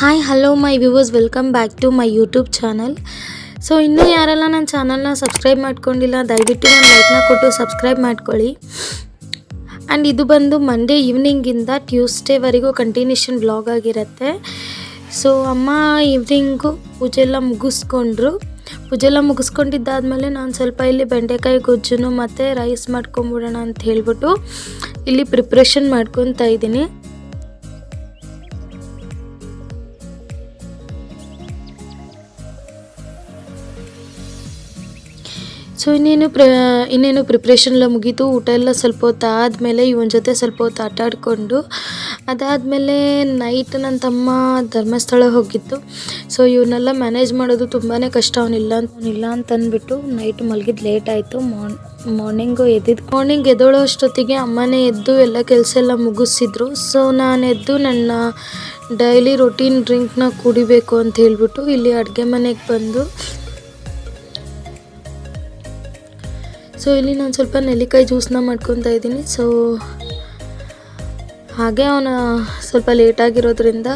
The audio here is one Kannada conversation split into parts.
Hi hello my viewers welcome back to my YouTube channel so ಇನ್ನೂ ಯಾರೆಲ್ಲ ನನ್ನ ಚಾನಲ್ನ ಸಬ್ಸ್ಕ್ರೈಬ್ ಮಾಡ್ಕೊಂಡಿಲ್ಲ, ದಯವಿಟ್ಟು ನನ್ನ ಲೈಕ್ನ ಕೊಟ್ಟು ಸಬ್ಸ್ಕ್ರೈಬ್ ಮಾಡ್ಕೊಳ್ಳಿ. ಆ್ಯಂಡ್ ಇದು ಬಂದು ಮಂಡೇ ಈವ್ನಿಂಗಿಂದ ಟ್ಯೂಸ್ಡೇವರೆಗೂ ಕಂಟಿನ್ಯೂಷನ್ ಬ್ಲಾಗ್ ಆಗಿರುತ್ತೆ. ಸೊ ಅಮ್ಮ ಈವ್ನಿಂಗು ಪೂಜೆ ಎಲ್ಲ ಮುಗಿಸ್ಕೊಂಡ್ರು. ಪೂಜೆ ಎಲ್ಲ ಮುಗಿಸ್ಕೊಂಡಿದ್ದಾದ್ಮೇಲೆ ನಾನು ಸ್ವಲ್ಪ ಇಲ್ಲಿ ಬೆಂಡೆಕಾಯಿ ಗೊಜ್ಜುನು ಮತ್ತು ರೈಸ್ ಮಾಡ್ಕೊಂಬಿಡೋಣ ಅಂತ ಹೇಳ್ಬಿಟ್ಟು ಇಲ್ಲಿ ಪ್ರಿಪ್ರೇಷನ್ ಮಾಡ್ಕೊತಾ ಇದ್ದೀನಿ. ಸೊ ಇನ್ನೇನು ಪ್ರ, ಇನ್ನೇನು ಪ್ರಿಪ್ರೇಷನ್ ಎಲ್ಲ ಮುಗೀತು, ಊಟ ಎಲ್ಲ ಸ್ವಲ್ಪ ಹೊತ್ತು ಆದಮೇಲೆ ಇವನ ಜೊತೆ ಸ್ವಲ್ಪ ಹೊತ್ತು ಆಟ ಆಡಿಕೊಂಡು, ಅದಾದಮೇಲೆ ನೈಟ್ ನನ್ನ ತಮ್ಮ ಧರ್ಮಸ್ಥಳ ಹೋಗಿತ್ತು ಸೊ ಇವನ್ನೆಲ್ಲ ಮ್ಯಾನೇಜ್ ಮಾಡೋದು ತುಂಬಾ ಕಷ್ಟ ಅವನಿಲ್ಲ ಅವನಿಲ್ಲ ಅಂತಂದ್ಬಿಟ್ಟು ನೈಟ್ ಮಲಗಿದ್ದು ಲೇಟ್ ಆಯಿತು. ಮಾರ್ನ್ ಮಾರ್ನಿಂಗು ಎದ್ದಿದ್ದು ಮಾರ್ನಿಂಗ್ ಎದ್ದೋಳೋ ಅಷ್ಟೊತ್ತಿಗೆ ಅಮ್ಮನೇ ಎದ್ದು ಎಲ್ಲ ಕೆಲಸ ಎಲ್ಲ ಮುಗಿಸಿದ್ರು. ಸೊ ನಾನು ಎದ್ದು ನನ್ನ ಡೈಲಿ ರೊಟೀನ್ ಡ್ರಿಂಕ್ನ ಕುಡಿಬೇಕು ಅಂತ ಹೇಳ್ಬಿಟ್ಟು ಇಲ್ಲಿ ಅಡುಗೆ ಮನೆಗೆ ಬಂದು ಸೊ ಇಲ್ಲಿ ನಾನು ಸ್ವಲ್ಪ ನೆಲ್ಲಿಕಾಯಿ ಜ್ಯೂಸನ್ನ ಮಾಡ್ಕೊತಾ ಇದ್ದೀನಿ. ಸೊ ಹಾಗೆ ಅವನ ಸ್ವಲ್ಪ ಲೇಟಾಗಿರೋದ್ರಿಂದ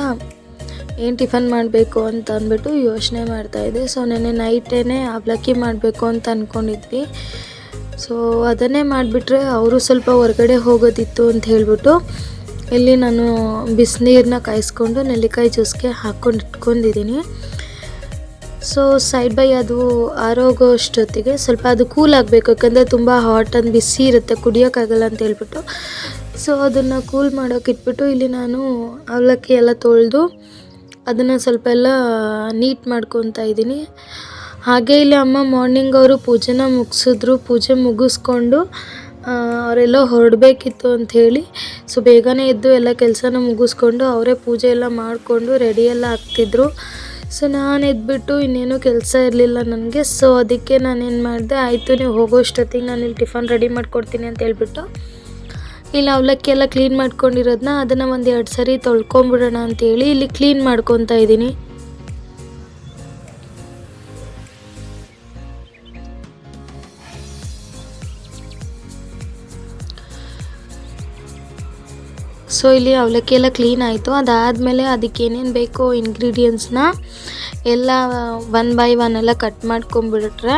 ಏನು ಟಿಫನ್ ಮಾಡಬೇಕು ಅಂತ ಅಂದ್ಬಿಟ್ಟು ಯೋಚನೆ ಮಾಡ್ತಾಯಿದ್ದೆ ಸೊ ನೆನ್ನೆ ನೈಟೇ ಅವಲಕ್ಕಿ ಮಾಡಬೇಕು ಅಂತ ಅಂದ್ಕೊಂಡಿದ್ವಿ ಸೊ ಅದನ್ನೇ ಮಾಡಿಬಿಟ್ರೆ ಅವರು ಸ್ವಲ್ಪ ಹೊರಗಡೆ ಹೋಗೋದಿತ್ತು ಅಂತ ಹೇಳಿಬಿಟ್ಟು ಇಲ್ಲಿ ನಾನು ಬಿಸಿನೀರನ್ನ ಕಾಯಿಸ್ಕೊಂಡು ನೆಲ್ಲಿಕಾಯಿ ಜ್ಯೂಸ್ಗೆ ಹಾಕ್ಕೊಂಡು ಇಟ್ಕೊಂಡಿದ್ದೀನಿ. ಸೊ ಸೈಡ್ ಬೈ ಅದು ಆರೋಗೋ ಅಷ್ಟೊತ್ತಿಗೆ ಸ್ವಲ್ಪ ಅದು ಕೂಲ್ ಆಗಬೇಕು, ಯಾಕಂದರೆ ತುಂಬ ಹಾಟ್ ಅಂದ್ ಬಿಸಿ ಇರುತ್ತೆ ಕುಡಿಯೋಕ್ಕಾಗಲ್ಲ ಅಂತ ಹೇಳ್ಬಿಟ್ಟು. ಸೊ ಅದನ್ನು ಕೂಲ್ ಮಾಡೋಕೆ ಇಟ್ಬಿಟ್ಟು ಇಲ್ಲಿ ನಾನು ಅವಲಕ್ಕಿ ಎಲ್ಲ ತೊಳೆದು ಅದನ್ನು ಸ್ವಲ್ಪ ಎಲ್ಲ ನೀಟ್ ಮಾಡ್ಕೊತಾ ಇದ್ದೀನಿ. ಹಾಗೆ ಇಲ್ಲಿ ಅಮ್ಮ ಮಾರ್ನಿಂಗ್ ಅವರು ಪೂಜೆನ ಮುಗಿಸಿದ್ರು, ಪೂಜೆ ಮುಗಿಸ್ಕೊಂಡು ಅವರೆಲ್ಲ ಹೊರಡಬೇಕಿತ್ತು ಅಂತ ಹೇಳಿ ಸೊ ಬೇಗನೆ ಎದ್ದು ಎಲ್ಲ ಕೆಲಸನ ಮುಗಿಸ್ಕೊಂಡು ಅವರೇ ಪೂಜೆ ಎಲ್ಲ ಮಾಡಿಕೊಂಡು ರೆಡಿ ಎಲ್ಲ ಆಗ್ತಿದ್ರು. ಸೊ ನಾನು ಎದ್ಬಿಟ್ಟು ಇನ್ನೇನು ಕೆಲಸ ಇರಲಿಲ್ಲ ನನಗೆ. ಸೊ ಅದಕ್ಕೆ ನಾನೇನು ಮಾಡಿದೆ, ಆಯಿತು ನೀವು ಹೋಗೋ ಅಷ್ಟೊತ್ತಿಗೆ ನಾನು ಇಲ್ಲಿ ಟಿಫನ್ ರೆಡಿ ಮಾಡ್ಕೊಡ್ತೀನಿ ಅಂತ ಹೇಳ್ಬಿಟ್ಟು ಇಲ್ಲಿ ಅವಲಕ್ಕಿ ಎಲ್ಲ ಕ್ಲೀನ್ ಮಾಡ್ಕೊಂಡಿರೋದನ್ನ ಅದನ್ನು ಒಂದು ಎರಡು ಸರಿ ತೊಳ್ಕೊಂಬಿಡೋಣ ಅಂತೇಳಿ ಇಲ್ಲಿ ಕ್ಲೀನ್ ಮಾಡ್ಕೊತಾ ಇದ್ದೀನಿ. ಸೊ ಇಲ್ಲಿ ಅವಲಕ್ಕಿ ಎಲ್ಲ ಕ್ಲೀನ್ ಆಯಿತು. ಅದಾದಮೇಲೆ ಅದಕ್ಕೆ ಏನೇನು ಬೇಕೋ ಇಂಗ್ರೀಡಿಯೆಂಟ್ಸ್ನ ಎಲ್ಲ ಒನ್ ಬೈ ಒನ್ ಎಲ್ಲ ಕಟ್ ಮಾಡ್ಕೊಂಬಿಟ್ರೆ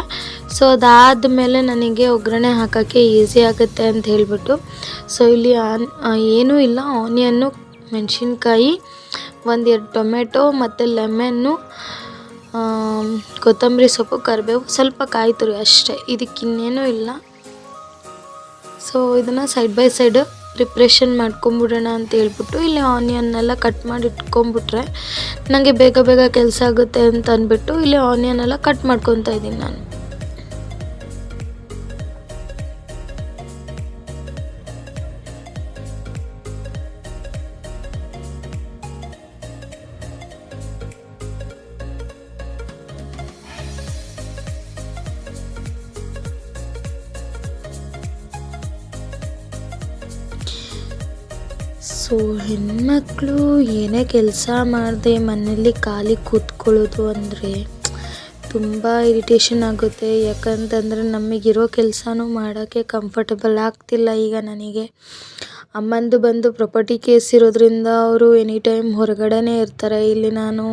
ಸೊ ಅದಾದಮೇಲೆ ನನಗೆ ಒಗ್ಗರಣೆ ಹಾಕೋಕ್ಕೆ ಈಸಿ ಆಗುತ್ತೆ ಅಂತ ಹೇಳಿಬಿಟ್ಟು. ಸೊ ಇಲ್ಲಿ ಆನ್ ಏನೂ ಇಲ್ಲ. ಆನಿಯನ್ನು ಮೆಣಸಿನ್ಕಾಯಿ, ಒಂದೆರಡು ಟೊಮೆಟೊ ಮತ್ತು ಲೆಮನ್ನು ಕೊತ್ತಂಬರಿ ಸೊಪ್ಪು, ಕರಿಬೇವು ಸ್ವಲ್ಪ ಕಾಯಿ ತುರಿ ಅಷ್ಟೇ. ಇದಕ್ಕಿನ್ನೇನೂ ಇಲ್ಲ. ಸೊ ಇದನ್ನು ಸೈಡ್ ಬೈ ಸೈಡ್ ಪ್ರಿಪ್ರೇಷನ್ ಮಾಡ್ಕೊಂಬಿಡೋಣ ಅಂತ ಹೇಳ್ಬಿಟ್ಟು ಇಲ್ಲಿ ಆನಿಯನ್ನೆಲ್ಲ ಕಟ್ ಮಾಡಿ ಇಟ್ಕೊಂಬಿಟ್ರೆ ನನಗೆ ಬೇಗ ಬೇಗ ಕೆಲಸ ಆಗುತ್ತೆ ಅಂತ ಅಂದ್ಬಿಟ್ಟು ಇಲ್ಲಿ ಆನಿಯನ್ ಎಲ್ಲ ಕಟ್ ಮಾಡ್ಕೊತಾ ಇದ್ದೀನಿ ನಾನು. ಸೊ ಹೆಣ್ಮಕ್ಳು ಏನೇ ಕೆಲಸ ಮಾಡದೆ ಮನೇಲಿ ಖಾಲಿ ಕೂತ್ಕೊಳ್ಳೋದು ಅಂದರೆ ತುಂಬ ಇರಿಟೇಷನ್ ಆಗುತ್ತೆ. ಯಾಕಂತಂದರೆ ನಮಗಿರೋ ಕೆಲಸನೂ ಮಾಡೋಕ್ಕೆ ಕಂಫರ್ಟಬಲ್ ಆಗ್ತಿಲ್ಲ ಈಗ ನನಗೆ. ಅಮ್ಮಂದು ಬಂದು ಪ್ರಾಪರ್ಟಿ ಕೇಸ್ ಇರೋದ್ರಿಂದ ಅವರು ಎನಿ ಟೈಮ್ ಹೊರಗಡೆನೇ ಇರ್ತಾರೆ. ಇಲ್ಲಿ ನಾನು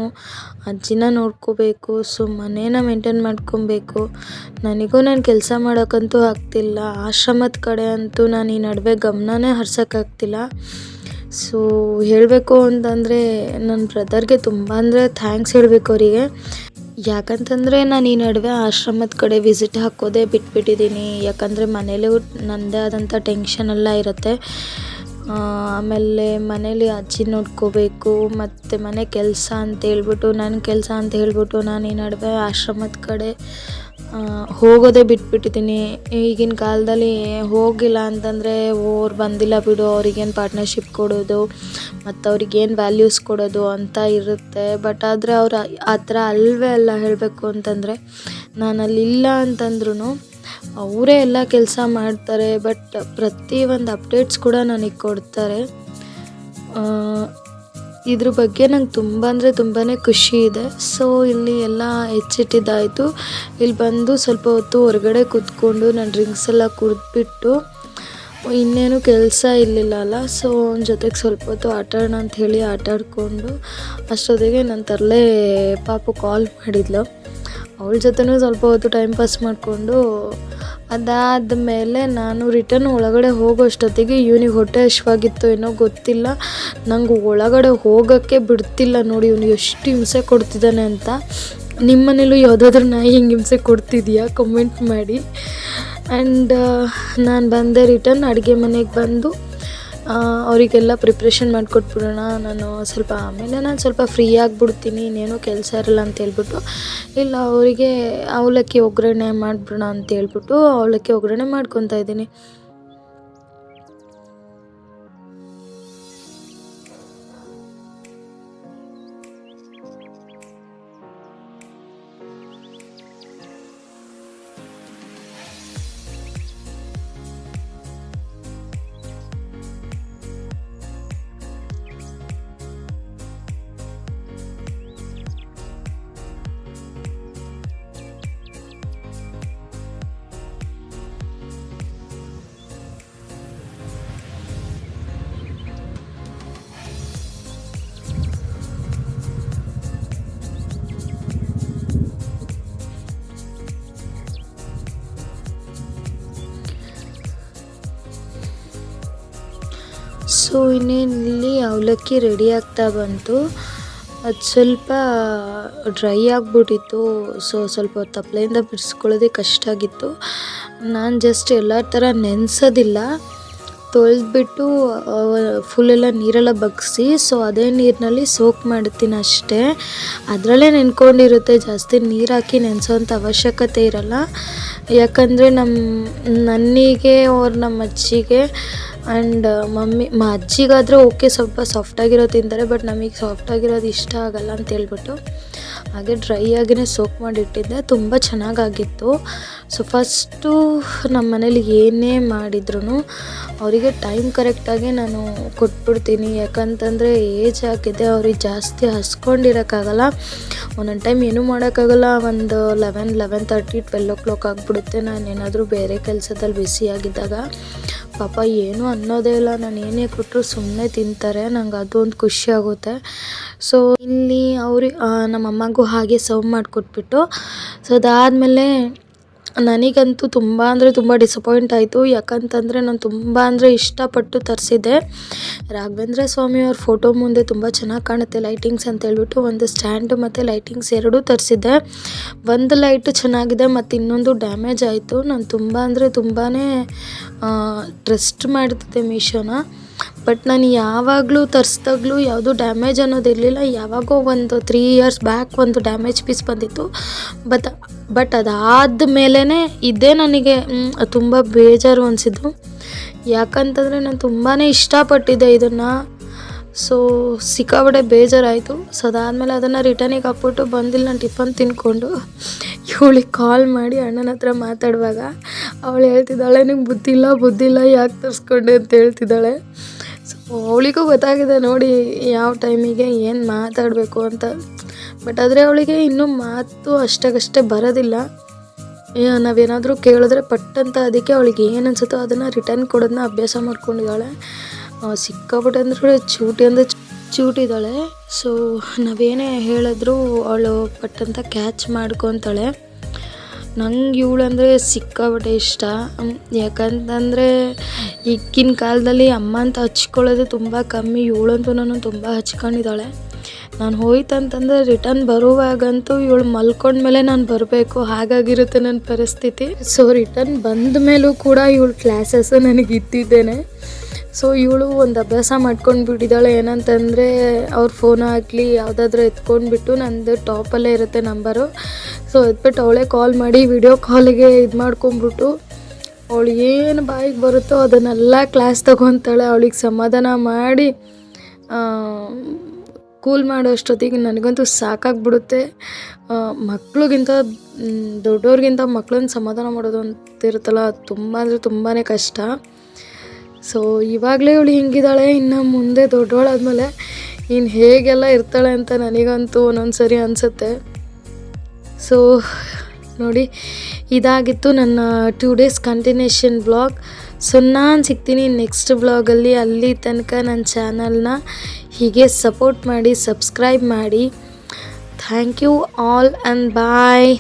ಅಜ್ಜಿನ ನೋಡ್ಕೋಬೇಕು, ಸೊ ಮನೇನ ಮೇಂಟೈನ್ ಮಾಡ್ಕೊಬೇಕು. ನನಗೂ ನಾನು ಕೆಲಸ ಮಾಡೋಕ್ಕಂತೂ ಆಗ್ತಿಲ್ಲ. ಆಶ್ರಮದ ಕಡೆ ಅಂತೂ ನಾನು ಈ ನಡುವೆ ಗಮನನೇ ಹರ್ಸೋಕ್ಕಾಗ್ತಿಲ್ಲ ಸೊ ಹೇಳಬೇಕು ಅಂತಂದರೆ ನನ್ನ ಬ್ರದರ್ಗೆ ತುಂಬ ಅಂದರೆ ಥ್ಯಾಂಕ್ಸ್ ಹೇಳಬೇಕು ಅವರಿಗೆ. ಯಾಕಂತಂದರೆ ನಾನು ಈ ನಡುವೆ ಆಶ್ರಮದ ಕಡೆ ವಿಸಿಟ್ ಹಾಕೋದೇ ಬಿಟ್ಬಿಟ್ಟಿದ್ದೀನಿ ಯಾಕಂದರೆ ಮನೇಲೂ ನನ್ನದೇ ಆದಂಥ ಟೆನ್ಷನ್ ಎಲ್ಲ ಇರುತ್ತೆ. ಆಮೇಲೆ ಮನೇಲಿ ಅಜ್ಜಿ ನೋಡ್ಕೋಬೇಕು, ಮತ್ತು ಮನೆ ಕೆಲಸ ಅಂತ ಹೇಳ್ಬಿಟ್ಟು ನನ್ನ ಕೆಲಸ ಅಂತ ಹೇಳ್ಬಿಟ್ಟು ನಾನು ಈ ನಡುವೆ ಆಶ್ರಮದ ಕಡೆ ಹೋಗೋದೇ ಬಿಟ್ಬಿಟ್ಟಿದ್ದೀನಿ. ಈಗಿನ ಕಾಲದಲ್ಲಿ ಹೋಗಿಲ್ಲ ಅಂತಂದರೆ ಓರ್ ಬಂದಿಲ್ಲ ಬಿಡು, ಅವ್ರಿಗೇನು ಪಾರ್ಟ್ನರ್ಶಿಪ್ ಕೊಡೋದು, ಮತ್ತು ಅವ್ರಿಗೇನು ವ್ಯಾಲ್ಯೂಸ್ ಕೊಡೋದು ಅಂತ ಇರುತ್ತೆ. ಬಟ್ ಆದರೆ ಅವ್ರು ಆ ಥರ ಅಲ್ವೇ ಅಲ್ಲ ಹೇಳಬೇಕು ಅಂತಂದರೆ ನಾನು ಅಲ್ಲಿಲ್ಲ ಅಂತಂದ್ರೂ ಅವರೇ ಎಲ್ಲ ಕೆಲಸ ಮಾಡ್ತಾರೆ. ಬಟ್ ಪ್ರತಿ ಒಂದು ಅಪ್ಡೇಟ್ಸ್ ಕೂಡ ನನಗೆ ಕೊಡ್ತಾರೆ. ಇದ್ರ ಬಗ್ಗೆ ನಂಗೆ ತುಂಬ ಅಂದರೆ ತುಂಬಾ ಖುಷಿ ಇದೆ. ಸೊ ಇಲ್ಲಿ ಎಲ್ಲ ಹೆಚ್ಚಿಟ್ಟಿದ್ದಾಯಿತು ಇಲ್ಲಿ ಬಂದು ಸ್ವಲ್ಪ ಹೊತ್ತು ಹೊರಗಡೆ ಕೂತ್ಕೊಂಡು ನಾನು ಡ್ರಿಂಕ್ಸ್ ಎಲ್ಲ ಕುಡಿದ್ಬಿಟ್ಟು, ಇನ್ನೇನು ಕೆಲಸ ಇರಲಿಲ್ಲ ಅಲ್ಲ. ಸೊ ಅವನ ಜೊತೆಗೆ ಸ್ವಲ್ಪ ಹೊತ್ತು ಆಟ ಆಡೋಣ ಅಂತ ಹೇಳಿ ಆಡಿಕೊಂಡು, ಅಷ್ಟೊತ್ತಿಗೆ ನನ್ನ ತರಲೆ ಪಾಪು ಕಾಲ್ ಮಾಡಿದ್ಲು. ಅವಳ ಜೊತೆನೂ ಸ್ವಲ್ಪ ಹೊತ್ತು ಟೈಮ್ ಪಾಸ್ ಮಾಡಿಕೊಂಡು, ಅದಾದ ಮೇಲೆ ನಾನು ರಿಟರ್ನ್ ಒಳಗಡೆ ಹೋಗೋ ಅಷ್ಟೊತ್ತಿಗೆ ಇವನಿಗೆ ಹೊಟ್ಟೆ ಹಶ್ವಾಗಿತ್ತು ಏನೋ ಗೊತ್ತಿಲ್ಲ. ನಂಗೆ ಒಳಗಡೆ ಹೋಗೋಕ್ಕೆ ಬಿಡ್ತಿಲ್ಲ ನೋಡಿ, ಇವನು ಎಷ್ಟು ಹಿಂಸೆ ಕೊಡ್ತಿದ್ದಾನೆ ಅಂತ. ನಿಮ್ಮ ಮನೇಲೂ ಯಾವುದಾದ್ರೂ ನಾಯಿ ಹಿಂಗೆ ಹಿಂಸೆ ಕೊಡ್ತಿದ್ಯಾ? ಕಮೆಂಟ್ ಮಾಡಿ. ಆ್ಯಂಡ್ ನಾನು ಬಂದೆ ರಿಟರ್ನ್ ಅಡುಗೆ ಮನೆಗೆ ಬಂದು ಅವರಿಗೆಲ್ಲ ಪ್ರಿಪ್ರೇಷನ್ ಮಾಡಿಕೊಟ್ಬಿಡೋಣ. ನಾನು ಸ್ವಲ್ಪ ಆಮೇಲೆ ನಾನು ಸ್ವಲ್ಪ ಫ್ರೀ ಆಗಿಬಿಡ್ತೀನಿ. ಇನ್ನೇನು ಕೆಲಸ ಇರಲ್ಲ ಅಂತ ಹೇಳ್ಬಿಟ್ಟು. ಇಲ್ಲ, ಅವರಿಗೆ ಅವಲಕ್ಕಿ ಒಗ್ಗರಣೆ ಮಾಡಿಬಿಡೋಣ ಅಂತ ಹೇಳ್ಬಿಟ್ಟು ಅವಲಕ್ಕಿ ಒಗ್ಗರಣೆ ಮಾಡ್ಕೊತಾ ಇದ್ದೀನಿ. ಸೊ ಇನ್ನೇನು ಇಲ್ಲಿ ಅವಲಕ್ಕಿ ರೆಡಿ ಆಗ್ತಾ ಬಂತು. ಅದು ಸ್ವಲ್ಪ ಡ್ರೈ ಆಗಿಬಿಟ್ಟಿತ್ತು. ಸೊ ಸ್ವಲ್ಪ ತಪ್ಪಲೆಯಿಂದ ಬಿಡಿಸ್ಕೊಳ್ಳೋದೇ ಕಷ್ಟ ಆಗಿತ್ತು. ನಾನು ಜಸ್ಟ್ ಎಲ್ಲ ಥರ ನೆನೆಸೋದಿಲ್ಲ. ತೊಳೆದ್ಬಿಟ್ಟು ಫುಲ್ಲೆಲ್ಲ ನೀರೆಲ್ಲ ಬಗ್ಸಿ ಸೊ ಅದೇ ನೀರಿನಲ್ಲಿ ಸೋಕ್ ಮಾಡ್ತೀನಿ ಅಷ್ಟೇ. ಅದರಲ್ಲೇ ನೆನ್ಕೊಂಡಿರುತ್ತೆ, ಜಾಸ್ತಿ ನೀರು ಹಾಕಿ ನೆನೆಸೋಂಥ ಅವಶ್ಯಕತೆ ಇರಲ್ಲ. ಯಾಕಂದರೆ ನಮ್ಮ ನನ್ನಿಗೆ ಅವ್ರ ನಮ್ಮ ಅಜ್ಜಿಗೆ ಆ್ಯಂಡ್ ಮಮ್ಮಿ, ಮ, ಅಜ್ಜಿಗಾದರೆ ಓಕೆ, ಸ್ವಲ್ಪ ಸಾಫ್ಟಾಗಿರೋ ತಿಂತಾರೆ ಬಟ್ ನಮಗೆ ಸಾಫ್ಟಾಗಿರೋದು ಇಷ್ಟ ಆಗಲ್ಲ ಅಂತ ಹೇಳ್ಬಿಟ್ಟು ಹಾಗೆ ಡ್ರೈ ಆಗಿನೇ ಸೋಕ್ ಮಾಡಿಟ್ಟಿದ್ದೆ. ತುಂಬ ಚೆನ್ನಾಗಾಗಿತ್ತು. ಸೊ ಫಸ್ಟು ನಮ್ಮ ಮನೇಲಿ ಏನೇ ಮಾಡಿದ್ರು ಅವರಿಗೆ ಟೈಮ್ ಕರೆಕ್ಟಾಗಿ ನಾನು ಕೊಟ್ಬಿಡ್ತೀನಿ. ಯಾಕಂತಂದರೆ ಏಜ್ ಆಗಿದೆ ಅವ್ರಿಗೆ ಜಾಸ್ತಿ ಹಸ್ಕೊಂಡಿರೋಕ್ಕಾಗಲ್ಲ. ಒಂದೊಂದು ಟೈಮ್ ಏನೂ ಮಾಡೋಕ್ಕಾಗಲ್ಲ. ಒಂದು eleven eleven thirty twelve o'clock ಆಗಿಬಿಡುತ್ತೆ. ನಾನು ಏನಾದರೂ ಬೇರೆ ಕೆಲಸದಲ್ಲಿ ಬ್ಯುಸಿಯಾಗಿದ್ದಾಗ ಪಾಪ ಏನೂ ಅನ್ನೋದೇ ಇಲ್ಲ. ನಾನು ಏನೇ ಕೊಟ್ಟರು ಸುಮ್ಮನೆ ತಿಂತಾರೆ. ನಂಗೆ ಅದೊಂದು ಖುಷಿ ಆಗುತ್ತೆ. ಸೊ ಇಲ್ಲಿ ಅವ್ರಿಗೆ ನಮ್ಮ ಅಮ್ಮಗೂ ಹಾಗೆ ಸರ್ವ್ ಮಾಡಿಕೊಟ್ಬಿಟ್ಟು ಸೊ ಅದಾದಮೇಲೆ ನನಗಂತೂ ತುಂಬ ಅಂದರೆ ತುಂಬ ಡಿಸಪಾಯಿಂಟ್ ಆಯಿತು. ಯಾಕಂತಂದರೆ ನಾನು ತುಂಬ ಅಂದರೆ ಇಷ್ಟಪಟ್ಟು ತರಿಸಿದ್ದೆ. ರಾಘವೇಂದ್ರ ಸ್ವಾಮಿಯವ್ರ ಫೋಟೋ ಮುಂದೆ ತುಂಬ ಚೆನ್ನಾಗಿ ಕಾಣುತ್ತೆ ಲೈಟಿಂಗ್ಸ್ ಅಂತ ಹೇಳ್ಬಿಟ್ಟು. ಒಂದು ಸ್ಟ್ಯಾಂಡ್ ಮತ್ತು ಲೈಟಿಂಗ್ಸ್ ಎರಡೂ ತರಿಸಿದ್ದೆ. ಒಂದು ಲೈಟು ಚೆನ್ನಾಗಿದೆ ಮತ್ತು ಇನ್ನೊಂದು ಡ್ಯಾಮೇಜ್ ಆಯಿತು. ನಾನು ತುಂಬ ಅಂದರೆ ತುಂಬಾ ಟ್ರಸ್ಟ್ ಮಾಡ್ತಿದ್ದೆ ಮೀಶೋನ. ಬಟ್ ನಾನು ಯಾವಾಗಲೂ ತರಿಸ್ದಾಗ್ಲೂ ಯಾವುದು ಡ್ಯಾಮೇಜ್ ಅನ್ನೋದಿರಲಿಲ್ಲ. ಯಾವಾಗೋ ಒಂದು ತ್ರೀ ಇಯರ್ಸ್ ಬ್ಯಾಕ್ ಒಂದು ಡ್ಯಾಮೇಜ್ ಪೀಸ್ ಬಂದಿತ್ತು. ಬಟ್ ಬಟ್ ಅದಾದ ಮೇಲೇ ಇದೇ ನನಗೆ ತುಂಬ ಬೇಜಾರು ಅನಿಸಿದ್ದು. ಯಾಕಂತಂದರೆ ನಾನು ತುಂಬಾ ಇಷ್ಟಪಟ್ಟಿದ್ದೆ ಇದನ್ನು. ಸೊ ಸಿಕ್ಕಾಬಡೆ ಬೇಜಾರಾಯಿತು. ಸೊ ಅದಾದಮೇಲೆ ಅದನ್ನು ರಿಟರ್ನಿಗೆ ಹಾಕ್ಬಿಟ್ಟು ಬಂದಿಲ್ಲ ನಾನು ಟಿಫನ್ ತಿನ್ಕೊಂಡು. ಇವಳಿಗೆ ಕಾಲ್ ಮಾಡಿ ಅಣ್ಣನ ಹತ್ರ ಮಾತಾಡುವಾಗ. ಅವಳು ಹೇಳ್ತಿದ್ದಾಳೆ, ನಿಂಗೆ ಬುದ್ಧಿ ಬುದ್ಧಿಲ್ಲ ಬುದ್ಧಿ ಇಲ್ಲ ಯಾಕೆ ತರಿಸ್ಕೊಂಡೆ? ಅಂತ ಹೇಳ್ತಿದ್ದಾಳೆ. ಅವಳಿಗೂ ಗೊತ್ತಾಗಿದೆ ನೋಡಿ ಯಾವ ಟೈಮಿಗೆ ಏನು ಮಾತಾಡಬೇಕು ಅಂತ. ಬಟ್ ಆದರೆ ಅವಳಿಗೆ ಇನ್ನೂ ಮಾತು ಅಷ್ಟಾಗಷ್ಟೇ ಬರೋದಿಲ್ಲ. ನಾವೇನಾದರೂ ಕೇಳಿದ್ರೆ ಪಟ್ಟಂತ ಅದಕ್ಕೆ ಅವಳಿಗೆ ಏನು ಅನ್ಸುತ್ತೋ ಅದನ್ನು ರಿಟರ್ನ್ ಕೊಡೋದನ್ನ ಅಭ್ಯಾಸ ಮಾಡ್ಕೊಂಡಿದ್ದಾಳೆ. ಸಿಕ್ಕಾಬಿಟ್ಟೆ ಅಂದ್ರೆ ಚೂಟಿ ಅಂದರೆ ಚೂಟಿದ್ದಾಳೆ. ಸೊ ನಾವೇನೇ ಹೇಳಿದ್ರು ಅವಳು ಪಟ್ಟಂತ ಕ್ಯಾಚ್ ಮಾಡ್ಕೊತಾಳೆ. ನಂಗೆ ಇವಳಂದರೆ ಸಿಕ್ಕಾಪಟ್ಟೆ ಇಷ್ಟ. ಯಾಕಂತಂದರೆ ಈಗಿನ ಕಾಲದಲ್ಲಿ ಅಮ್ಮ ಅಂತ ಹಚ್ಕೊಳ್ಳೋದು ತುಂಬ ಕಮ್ಮಿ, ಇವಳಂತೂ ನಾನು ತುಂಬ ಹಚ್ಕೊಂಡಿದ್ದಾಳೆ. ನಾನು ಹೋಯ್ತಂತಂದರೆ ರಿಟರ್ನ್ ಬರುವಾಗಂತೂ ಇವಳು ಮಲ್ಕೊಂಡ್ಮೇಲೆ ನಾನು ಬರಬೇಕು, ಹಾಗಾಗಿರುತ್ತೆ ನನ್ನ ಪರಿಸ್ಥಿತಿ. ಸೊ ರಿಟರ್ನ್ ಬಂದ ಮೇಲೂ ಕೂಡ ಇವಳು ಕ್ಲಾಸಸ್ ನನಗೆ ಇದ್ದಿದ್ದೇನೆ ಸೊ ಇವಳು ಒಂದು ಅಭ್ಯಾಸ ಮಾಡ್ಕೊಂಡು ಬಿಟ್ಟಿದ್ದಾಳೆ ಏನಂತಂದರೆ ಅವ್ರ ಫೋನ್ ಆಗಲಿ ಯಾವುದಾದ್ರೂ ಎತ್ಕೊಂಡ್ಬಿಟ್ಟು ನಂದು ಟಾಪಲ್ಲೇ ಇರುತ್ತೆ ನಂಬರು ಸೊ ಎತ್ಬಿಟ್ಟು ಅವಳೇ ಕಾಲ್ ಮಾಡಿ ವಿಡಿಯೋ ಕಾಲಿಗೆ ಇದು ಮಾಡ್ಕೊಂಬಿಟ್ಟು ಅವಳು ಏನು ಬಾಯಿಗೆ ಬರುತ್ತೋ ಅದನ್ನೆಲ್ಲ ಕ್ಲಾಸ್ ತೊಗೊತಾಳೆ. ಅವಳಿಗೆ ಸಮಾಧಾನ ಮಾಡಿ ಕೂಲ್ ಮಾಡೋ ಅಷ್ಟೊತ್ತಿಗೆ ನನಗಂತೂ ಸಾಕಾಗ್ಬಿಡುತ್ತೆ. ಮಕ್ಳಿಗಿಂತ ದೊಡ್ಡವ್ರಿಗಿಂತ ಮಕ್ಳನ್ನ ಸಮಾಧಾನ ಮಾಡೋದು ಅಂತ ಇರುತ್ತಲ್ಲ ಅದು ತುಂಬ ಅಂದರೆ ತುಂಬಾ ಕಷ್ಟ. ಸೊ ಇವಾಗಲೇ ಇವಳು ಹಿಂಗಿದ್ದಾಳೆ, ಇನ್ನು ಮುಂದೆ ದೊಡ್ಡವಳಾದ್ಮೇಲೆ ಇನ್ನು ಹೇಗೆಲ್ಲ ಇರ್ತಾಳೆ ಅಂತ ನನಗಂತೂ ಒಂದೊಂದು ಸರಿ ಅನಿಸುತ್ತೆ. ಸೊ ನೋಡಿ, ಇದಾಗಿತ್ತು ನನ್ನ two days continuation blog so ನಾನು ಸಿಗ್ತೀನಿ ನೆಕ್ಸ್ಟ್ ಬ್ಲಾಗಲ್ಲಿ ಅಲ್ಲಿ. ತನಕ ನನ್ನ ಚಾನಲ್ನ ಹೀಗೆ ಸಪೋರ್ಟ್ ಮಾಡಿ ಸಬ್ಸ್ಕ್ರೈಬ್ ಮಾಡಿ. Thank you all and bye